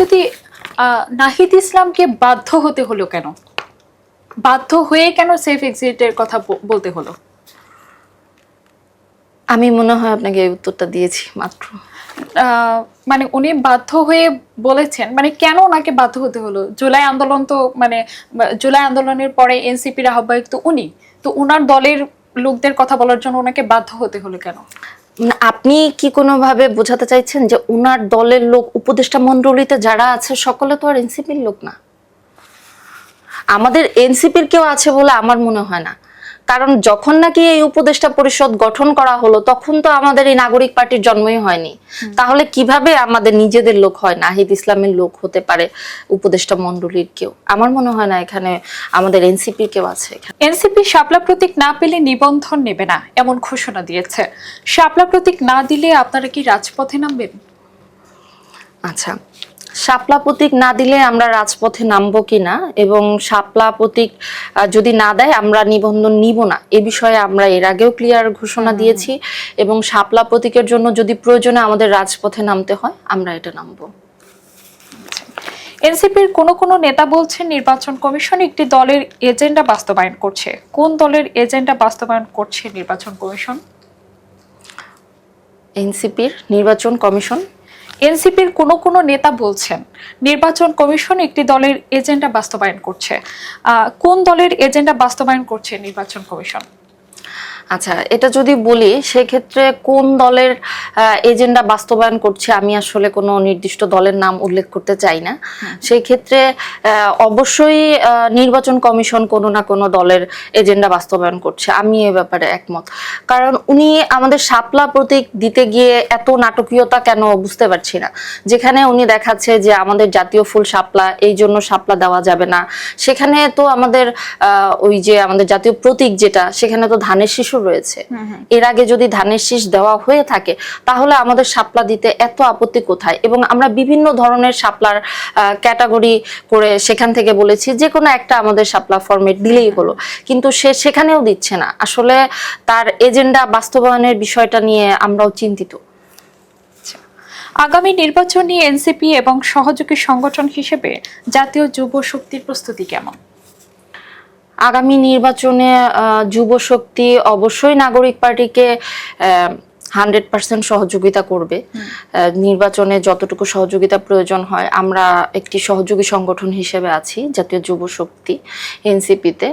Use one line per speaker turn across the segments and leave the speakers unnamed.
যদি নাহিদ ইসলামকে বাধ্য হতে হলো কেন? বাধ্য হয়ে কেন সেফ এক্সিটের কথা বলতে হলো?
আমি মনে হয় আপনাকে এই উত্তরটা দিয়েছি মাত্র।
মানে উনি বাধ্য হয়ে বলেছেন মানে কেন ওনাকে বাধ্য হতে হলো? জুলাই আন্দোলন তো মানে জুলাই আন্দোলনের পরে এনসিপির আহ্বায়ক তো উনি। তো উনার দলের লোকদের কথা বলার জন্য ওনাকে বাধ্য হতে হলো কেন?
আপনি কি কোনোভাবে বোঝাতে চাইছেন যে উনার দলের লোক, উপদেষ্টা মন্ডলীতে যারা আছে, সকলে তো আর এনসিপির লোক না? আমাদের এনসিপির কেউ আছে বলে আমার মনে হয় না। কারণ যখন নাকি এই উপদেষ্টা পরিষদ গঠন করা হলো তখন তো আমাদের এই নাগরিক পার্টির জন্মই হয়নি। তাহলে কীভাবে আমাদের নিজেদের লোক হয়? নাহিদ ইসলামের লোক হতে পারে উপদেষ্টা মন্ডলীর কেউ? আমার মনে হয় না এখানে আমাদের এনসিপি কেউ আছে
এনসিপি শাপলা প্রতীক না পেলে নিবন্ধন নেবে না এমন ঘোষণা দিয়েছে। শাপলা প্রতীক না দিলে আপনারা কি রাজপথে নামবেন?
আচ্ছা শাপলা প্রতীক না দিলে আমরা রাজপথে নামবো কিনা? এবং শাপলা প্রতীক যদি না দেয় আমরা নিবন্ধন নিব না। এ বিষয়ে আমরা এর আগেও ক্লিয়ার ঘোষণা দিয়েছি। এবং শাপলা প্রতীকের জন্য যদি প্রয়োজনে আমাদের রাজপথে নামতে হয় আমরা এটা নামবো।
এনসিপির কোনো কোনো নেতা বলছেন নির্বাচন কমিশন একটি দলের এজেন্ডা বাস্তবায়ন করছে। কোন দলের এজেন্ডা বাস্তবায়ন করছে নির্বাচন কমিশন?
এনসিপির নির্বাচন কমিশন?
এনসিপির কোন কোন নেতা বলছেন, নির্বাচন কমিশন একটি দলের এজেন্ডা বাস্তবায়ন করছে। কোন দলের এজেন্ডা বাস্তবায়ন করছে নির্বাচন কমিশন?
আচ্ছা এটা যদি বলি সেক্ষেত্রে কোন দলের এজেন্ডা বাস্তবায়ন করছে আমি আসলে কোনো নির্দিষ্ট দলের নাম উল্লেখ করতে চাই না। সেই ক্ষেত্রে অবশ্যই নির্বাচন কমিশন কোনো না কোনো দলের এজেন্ডা বাস্তবায়ন করছে। আমি এ ব্যাপারে একমত। কারণ উনি আমাদের শাপলা প্রতীক দিতে গিয়ে এত নাটকীয়তা কেন বুঝতে পারছি না। যেখানে উনি দেখাচ্ছে যে আমাদের জাতীয় ফুল শাপলা এই জন্য শাপলা দেওয়া যাবে না। সেখানে তো আমাদের ওই যে আমাদের জাতীয় প্রতীক যেটা সেখানে তো ধানের শিশু রয়েছে। এর আগে যদি ধানের শীষ দেওয়া হয়ে থাকে তাহলে আমাদের শাপলা দিতে এত আপত্তি কোথায়? এবং আমরা বিভিন্ন ধরনের শাপলার ক্যাটাগরি করে সেখান থেকে বলেছি যে কোনো একটা আমাদের শাপলা ফরমেট দিলেই হলো। কিন্তু সে সেখানেও দিচ্ছে না। আসলে তার এজেন্ডা বাস্তবায়নের বিষয়টা নিয়ে আমরাও চিন্তিত।
আগামী নির্বাচনী এনসিপি এবং সহযোগী সংগঠন হিসেবে জাতীয় যুব শক্তির প্রস্তুতি কেমন?
আগামী নির্বাচনে যুব শক্তি অবশ্যই নাগরিক পার্টিকে হান্ড্রেড পার্সেন্ট সহযোগিতা করবে। নির্বাচনে যতটুকু সহযোগিতা প্রয়োজন হয়, আমরা একটি সহযোগী সংগঠন হিসেবে আছি, জাতীয় যুব শক্তি, এনসিপিতে।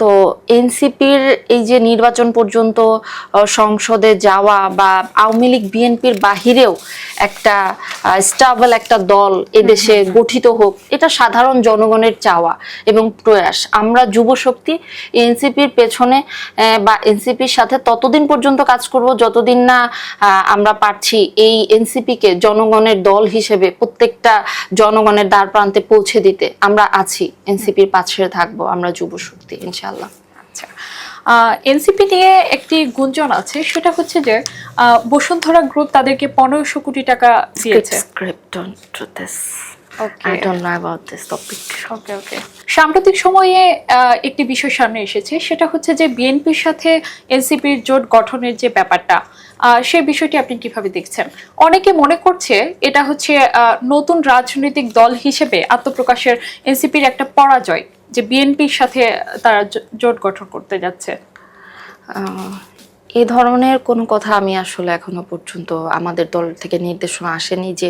তো এনসিপির এই যে নির্বাচন পর্যন্ত সংসদে যাওয়া বা আওয়ামী লীগ বিএনপির বাহিরেও একটা স্টাবল একটা দল এদেশে গঠিত হোক এটা সাধারণ জনগণের চাওয়া এবং প্রয়াস। আমরা যুব শক্তি এনসিপির পেছনে বা এনসিপির সাথে ততদিন পর্যন্ত কাজ করব যতদিন না আমরা পারছি এই এনসিপিকে জনগণের দল হিসেবে প্রত্যেকটা জনগণের দ্বার প্রান্তে পৌঁছে দিতে। আমরা আছি এনসিপির পাশে থাকব আমরা যুব শক্তি ইনশাল্লাহ
আচ্ছা এনসিপি নিয়ে একটি গুঞ্জন আছে সেটা হচ্ছে যে বসুন্ধরা গ্রুপ তাদেরকে পনেরোশো কোটি টাকা দিয়েছে। সাম্প্রতিক সময়ে একটি বিষয় সামনে এসেছে সেটা হচ্ছে যে বিএনপির সাথে এনসিপির জোট গঠনের যে ব্যাপারটা আহ, সেই বিষয়টি আপনি কীভাবে দেখছেন? অনেকে মনে করছে এটা হচ্ছে আহ, নতুন রাজনৈতিক দল হিসেবে আত্মপ্রকাশের এনসিপির একটা পরাজয়। যে বিএনপির সাথে তারা জোট গঠন করতে যাচ্ছে।
এ ধরনের কোনো কথা আমি আসলে এখনও পর্যন্ত আমাদের দল থেকে নির্দেশনা আসেনি যে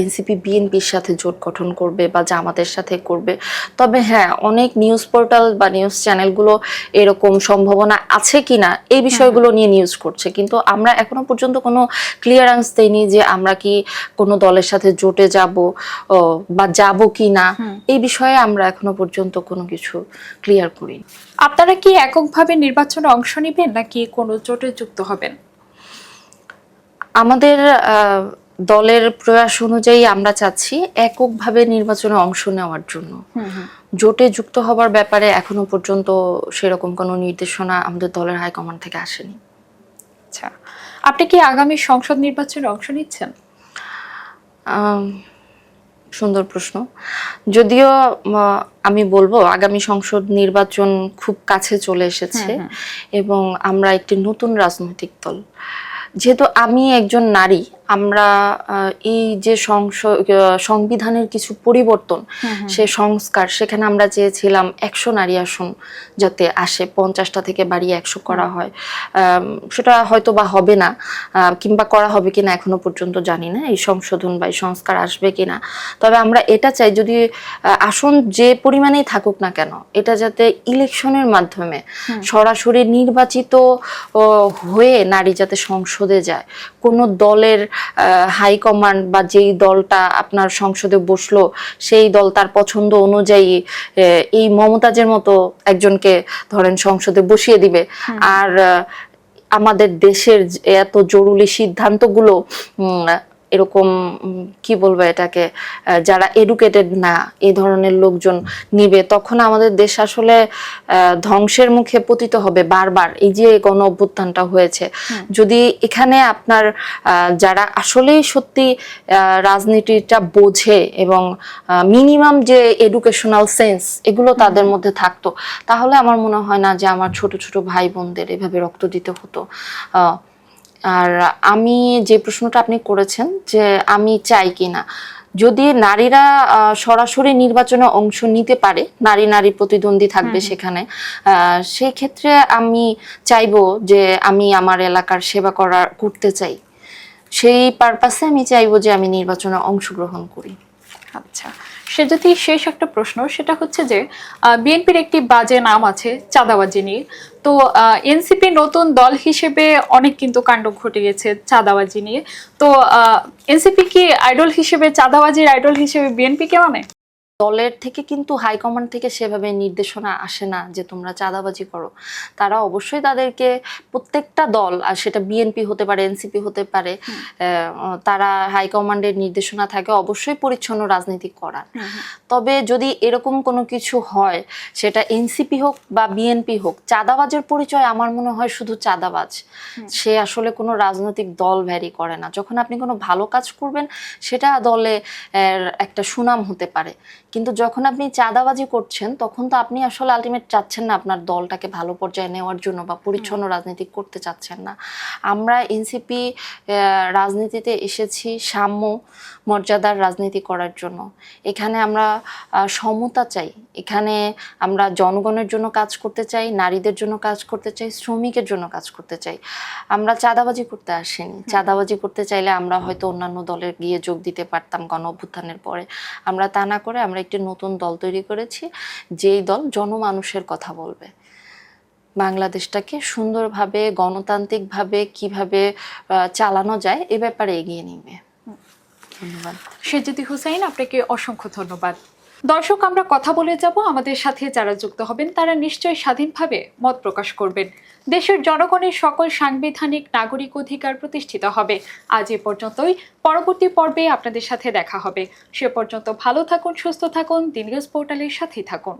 এনসিপি বিএনপির সাথে জোট গঠন করবে বা জামাতের সাথে করবে। তবে হ্যাঁ অনেক নিউজ পোর্টাল বা নিউজ চ্যানেলগুলো এরকম সম্ভাবনা আছে কিনা এই বিষয়গুলো নিয়ে নিউজ করছে। কিন্তু আমরা এখনও পর্যন্ত কোনো ক্লিয়ারেন্স দেইনি যে আমরা কি কোনো দলের সাথে জোটে যাব বা যাব কি না এই বিষয়ে আমরা এখনও পর্যন্ত কোনো কিছু ক্লিয়ার করিনি।
আপনারা কি এককভাবে নির্বাচনে অংশ নেবেন নাকি কোনো জোটে যুক্ত হবেন।
আমাদের দলের প্রয়াস অনুযায়ী আমরা চাচ্ছি এককভাবে নির্বাচনে অংশ নেওয়ার জন্য। জোটে যুক্ত হবার ব্যাপারে এখনও পর্যন্ত সেরকম কোনো নির্দেশনা আমাদের দলের হাইকমান্ড থেকে আসেনি।
আচ্ছা। আপনি কি আগামী সংসদ নির্বাচনে অংশ নিচ্ছেন?
সুন্দর প্রশ্ন। যদিও আমি বলব আগামী সংসদ নির্বাচন খুব কাছে চলে এসেছে এবং আমরা একটি নতুন রাজনৈতিক দল। যেহেতু আমি একজন নারী আমরা এই যে সংবিধানের কিছু পরিবর্তন সে সংস্কার সেখানে আমরা চেয়েছিলাম একশো নারী আসন যাতে আসে পঞ্চাশটা থেকে বাড়িয়ে একশো করা হয়। সেটা হয়তো বা হবে না কিংবা করা হবে কিনা এখনও পর্যন্ত জানি না এই সংশোধন বা এই সংস্কার আসবে কিনা। তবে আমরা এটা চাই যদি আসন যে পরিমাণেই থাকুক না কেন এটা যাতে ইলেকশনের মাধ্যমে সরাসরি নির্বাচিত হয়ে নারী যাতে সংসদে যায় কোনো দলের হাইকমান্ড বা যেই দলটা আপনার সংসদে বসল সেই দল তার পছন্দ অনুযায়ী আহ, এই মমতাজের মতো একজনকে ধরেন সংসদে বসিয়ে দিবে। আর আমাদের দেশের এত জরুরি সিদ্ধান্তগুলো উম, এরকম কি বলব এটাকে যারা এডুকেটেড না এই ধরনের লোকজন নিবে তখন আমাদের দেশ আসলে ধ্বংসের মুখে পতিত হবে বারবার। এই যে গণ অভ্যুত্থানটা হয়েছে। যদি এখানে আপনার যারা আসলেই সত্যি রাজনীতিটা বোঝে এবং মিনিমাম যে এডুকেশনাল সেন্স এগুলো তাদের মধ্যে থাকতো তাহলে আমার মনে হয় না যে আমার ছোট ছোট ভাই বোনদের এভাবে রক্ত দিতে হতো। আহ, আর আমি যে প্রশ্নটা আপনি করেছেন যে আমি চাই কি না যদি নারীরা সরাসরি নির্বাচনে অংশ নিতে পারে নারী নারী প্রতিদ্বন্দ্বী থাকবে সেখানে সেই ক্ষেত্রে আমি চাইব যে আমি আমার এলাকার সেবা করার করতে চাই। সেই পারপাসে আমি চাইব যে আমি নির্বাচনে অংশগ্রহণ করি।
আচ্ছা সে যদি শেষ একটা প্রশ্ন, সেটা হচ্ছে যে বিএনপির একটি বাজে নাম আছে, চাঁদাবাজি নিয়ে। তো এনসিপি নতুন দল হিসেবে অনেক কিন্তু কাণ্ড ঘটে গেছে চাঁদাবাজি নিয়ে। তো এনসিপি কি আইডল হিসেবে, চাঁদাবাজির আইডল হিসেবে বিএনপি কে মানে?
দলের থেকে কিন্তু হাইকমান্ড থেকে সেভাবে নির্দেশনা আসে না যে তোমরা চাঁদাবাজি করো। তারা অবশ্যই তাদেরকে প্রত্যেকটা দল আর সেটা বিএনপি হতে পারে এনসিপি হতে পারে তারা হাইকমান্ডের নির্দেশনা থাকে অবশ্যই পরিচ্ছন্ন রাজনীতি করার। তবে যদি এরকম কোনো কিছু হয় সেটা এনসিপি হোক বা বিএনপি হোক চাঁদাবাজের পরিচয় আমার মনে হয় শুধু চাঁদাবাজ। সে আসলে কোনো রাজনৈতিক দল ভ্যারি করে না। যখন আপনি কোনো ভালো কাজ করবেন সেটা দলে একটা সুনাম হতে পারে। কিন্তু যখন আপনি চাঁদাবাজি করছেন তখন তো আপনি আসলে আলটিমেট চাচ্ছেন না আপনার দলটাকে ভালো পর্যায়ে নেওয়ার জন্য বা পরিচ্ছন্ন রাজনীতি করতে চাচ্ছেন না। আমরা এনসিপি রাজনীতিতে এসেছি সাম্য মর্যাদার রাজনীতি করার জন্য। এখানে আমরা সমতা চাই। এখানে আমরা জনগণের জন্য কাজ করতে চাই নারীদের জন্য কাজ করতে চাই শ্রমিকের জন্য কাজ করতে চাই। আমরা চাঁদাবাজি করতে আসিনি। চাঁদাবাজি করতে চাইলে আমরা হয়তো অন্যান্য দলে গিয়ে যোগ দিতে পারতাম গণ অভ্যুত্থানের পরে। আমরা তা না করে আমরা একটি নতুন দল তৈরি করেছি যেই দল জনমানুষের কথা বলবে। বাংলাদেশটাকে সুন্দরভাবে গণতান্ত্রিকভাবে কীভাবে আহ, চালানো যায় এ ব্যাপারে এগিয়ে নিবে। ধন্যবাদ।
সেজুদি হুসাইন আপনাকে অসংখ্য ধন্যবাদ। দর্শক, আমরা কথা বলে যাব আমাদের সাথে যারা যুক্ত হবেন, তারা নিশ্চয়ই স্বাধীনভাবে মত প্রকাশ করবেন। দেশের জনগণের সকল সাংবিধানিক নাগরিক অধিকার প্রতিষ্ঠিত হবে। আজ এ পর্যন্তই। পরবর্তী পর্বে আপনাদের সাথে দেখা হবে। সে পর্যন্ত ভালো থাকুন, সুস্থ থাকুন দিনগজ পোর্টালের সাথেই থাকুন।